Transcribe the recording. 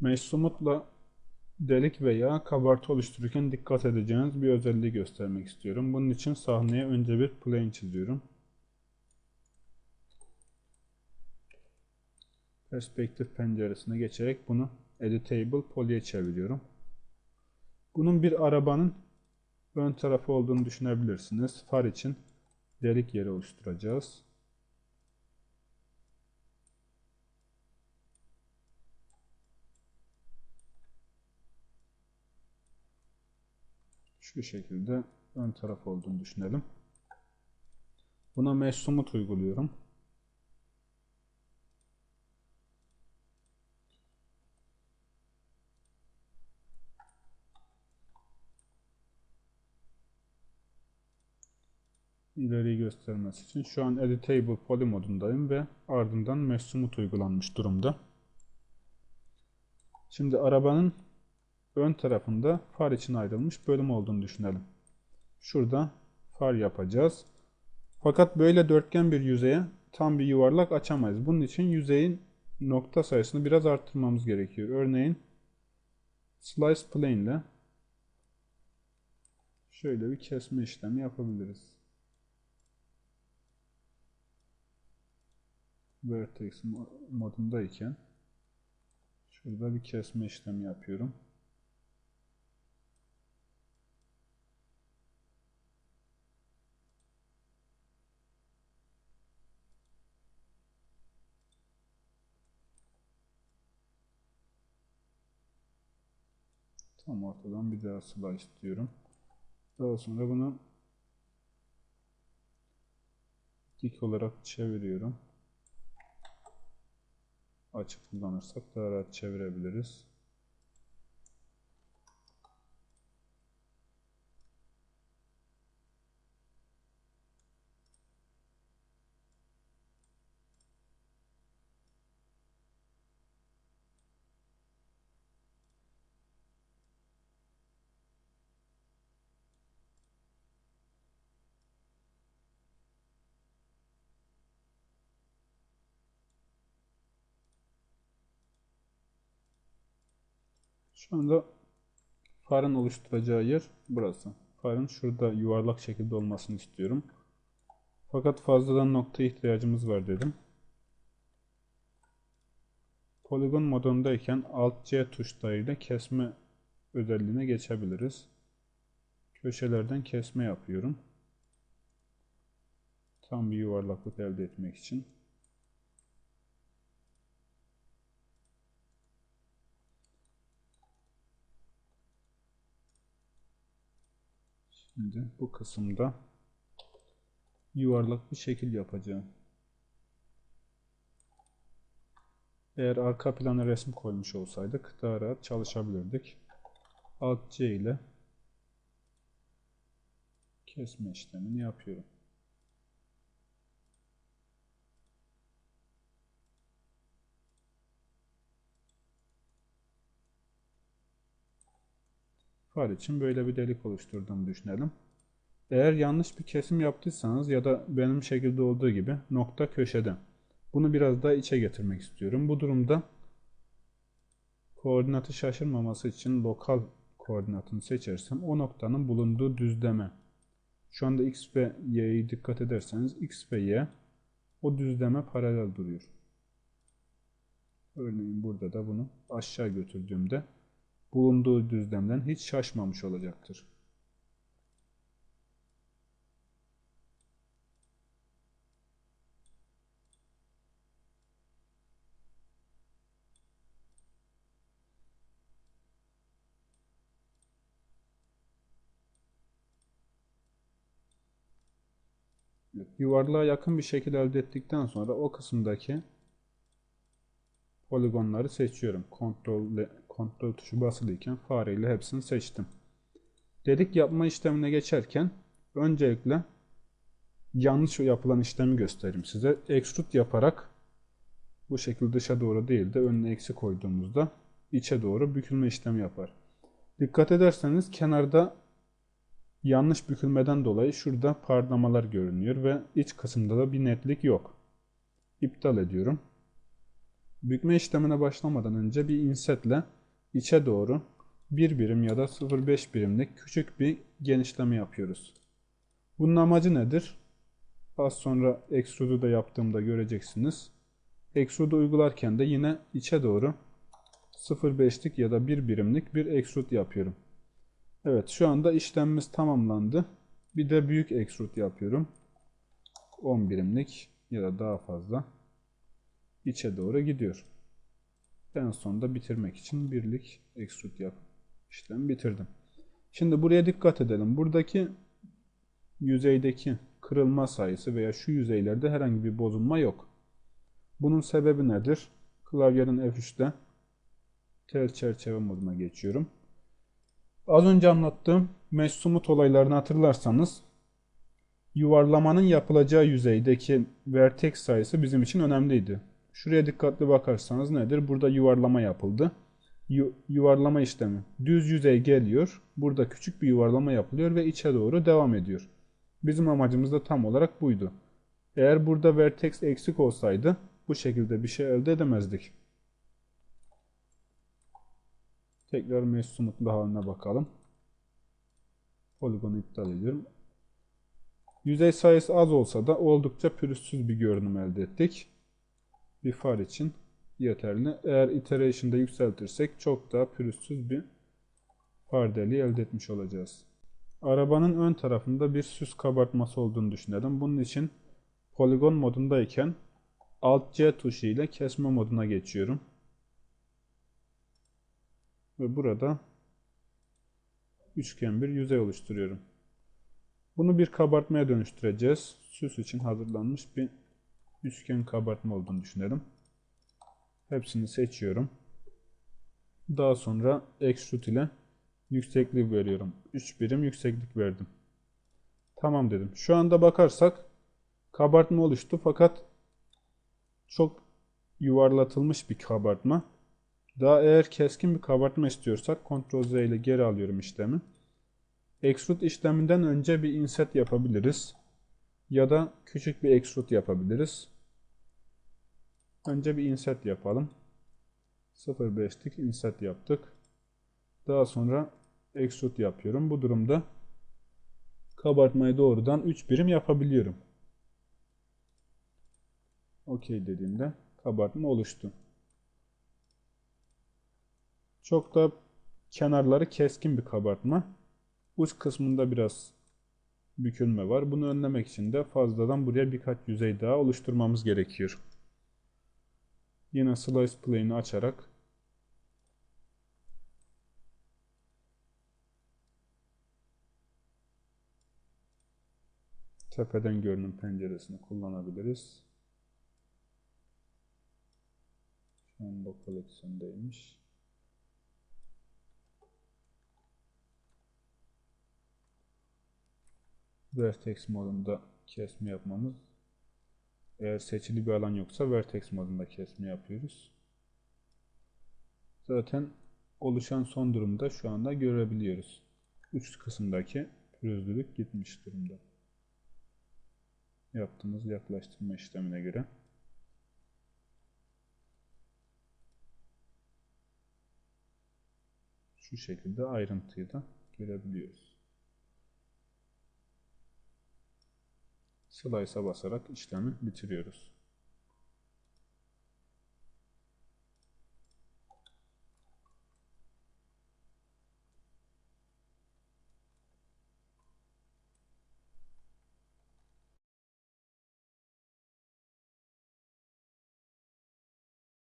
Mesh Smooth'la delik veya kabartı oluştururken dikkat edeceğiniz bir özelliği göstermek istiyorum. Bunun için sahneye önce bir plane çiziyorum. Perspektif penceresine geçerek bunu Editable Poly'e çeviriyorum. Bunun bir arabanın ön tarafı olduğunu düşünebilirsiniz. Far için delik yeri oluşturacağız. Şu şekilde ön taraf olduğunu düşünelim. Buna mesh uyguluyorum. ileriyi göstermesi için şu an Editable Poly modundayım ve ardından Mesh uygulanmış durumda. Şimdi arabanın ön tarafında far için ayrılmış bölüm olduğunu düşünelim. Şurada far yapacağız. Fakat böyle dörtgen bir yüzeye tam bir yuvarlak açamayız. Bunun için yüzeyin nokta sayısını biraz arttırmamız gerekiyor. Örneğin Slice Plane ile şöyle bir kesme işlemi yapabiliriz. Vertex modundayken şurada bir kesme işlemi yapıyorum. Tam ortadan bir daha slice diyorum. Daha sonra bunu dik olarak çeviriyorum. Açık kullanırsak daha rahat çevirebiliriz. Şu anda farın oluşturacağı yer burası. Farın şurada yuvarlak şekilde olmasını istiyorum. Fakat fazladan nokta ihtiyacımız var dedim. Poligon modundayken Alt C tuşlarıyla kesme özelliğine geçebiliriz. Köşelerden kesme yapıyorum. Tam bir yuvarlaklık elde etmek için. Şimdi bu kısımda yuvarlak bir şekil yapacağım. Eğer arka plana resim koymuş olsaydık daha rahat çalışabilirdik. Alt C ile kesme işlemini yapıyorum. Far için böyle bir delik oluşturduğumu düşünelim. Eğer yanlış bir kesim yaptıysanız ya da benim şekilde olduğu gibi nokta köşede. Bunu biraz daha içe getirmek istiyorum. Bu durumda koordinatı şaşırmaması için lokal koordinatını seçersem o noktanın bulunduğu düzleme. Şu anda x ve y'yi dikkat ederseniz x ve y o düzleme paralel duruyor. Örneğin burada da bunu aşağı götürdüğümde bulunduğu düzlemden hiç şaşmamış olacaktır. yuvarlığa yakın bir şekil elde ettikten sonra o kısımdaki poligonları seçiyorum. Ctrl, Ctrl tuşu basılıyken fareyle hepsini seçtim. Delik yapma işlemine geçerken öncelikle yanlış yapılan işlemi göstereyim size. Extrude yaparak bu şekilde dışa doğru değil de önüne eksi koyduğumuzda içe doğru bükülme işlemi yapar. Dikkat ederseniz kenarda yanlış bükülmeden dolayı şurada parlamalar görünüyor ve iç kısımda da bir netlik yok. İptal ediyorum. Bükme işlemine başlamadan önce bir insetle içe doğru 1 birim ya da 0.5 birimlik küçük bir genişleme yapıyoruz. Bunun amacı nedir? Az sonra extrude'u da yaptığımda göreceksiniz. Extrude uygularken de yine içe doğru 0.5'lik ya da 1 birimlik bir extrude yapıyorum. Evet şu anda işlemimiz tamamlandı. Bir de büyük extrude yapıyorum. 10 birimlik ya da daha fazla içe doğru gidiyor. En sonunda bitirmek için birlik extrude yap işlemi bitirdim. Şimdi buraya dikkat edelim. Buradaki yüzeydeki kırılma sayısı veya şu yüzeylerde herhangi bir bozulma yok. Bunun sebebi nedir? Klavyenin F3'te tel çerçeve moduna geçiyorum. Az önce anlattığım mesh olaylarını hatırlarsanız yuvarlamanın yapılacağı yüzeydeki vertex sayısı bizim için önemliydi. Şuraya dikkatli bakarsanız nedir? Burada yuvarlama yapıldı. Yu yuvarlama işlemi. Düz yüzey geliyor. Burada küçük bir yuvarlama yapılıyor ve içe doğru devam ediyor. Bizim amacımız da tam olarak buydu. Eğer burada vertex eksik olsaydı bu şekilde bir şey elde edemezdik. Tekrar mesh sumutlu haline bakalım. Poligonu iptal ediyorum. Yüzey sayısı az olsa da oldukça pürüzsüz bir görünüm elde ettik. Bir far için yeterli. Eğer iteration'da yükseltirsek çok daha pürüzsüz bir far deliği elde etmiş olacağız. Arabanın ön tarafında bir süs kabartması olduğunu düşünelim. Bunun için poligon modundayken Alt C tuşu ile kesme moduna geçiyorum. Ve burada üçgen bir yüzey oluşturuyorum. Bunu bir kabartmaya dönüştüreceğiz. Süs için hazırlanmış bir üçgen kabartma olduğunu düşünelim. Hepsini seçiyorum. Daha sonra extrude ile yükseklik veriyorum. 3 birim yükseklik verdim. Tamam dedim. Şu anda bakarsak kabartma oluştu fakat çok yuvarlatılmış bir kabartma. Daha eğer keskin bir kabartma istiyorsak Ctrl Z ile geri alıyorum işlemi. Extrude işleminden önce bir inset yapabiliriz. Ya da küçük bir extrude yapabiliriz. Önce bir inset yapalım. 0.5'lik inset yaptık. Daha sonra extrude yapıyorum. Bu durumda kabartmayı doğrudan 3 birim yapabiliyorum. OK dediğimde kabartma oluştu. Çok da kenarları keskin bir kabartma. Uç kısmında biraz bükülme var. Bunu önlemek için de fazladan buraya birkaç yüzey daha oluşturmamız gerekiyor. Yine Slice Plane'i açarak tepeden görünüm penceresini kullanabiliriz. Şu an bu koleksiyondaymış. Vertex modunda kesme yapmamız. Eğer seçili bir alan yoksa Vertex modunda kesme yapıyoruz. Zaten oluşan son durumda şu anda görebiliyoruz. Uç kısımdaki pürüzlülük gitmiş durumda. Yaptığımız yaklaştırma işlemine göre. Şu şekilde ayrıntıyı da görebiliyoruz. Slice'a basarak işlemi bitiriyoruz.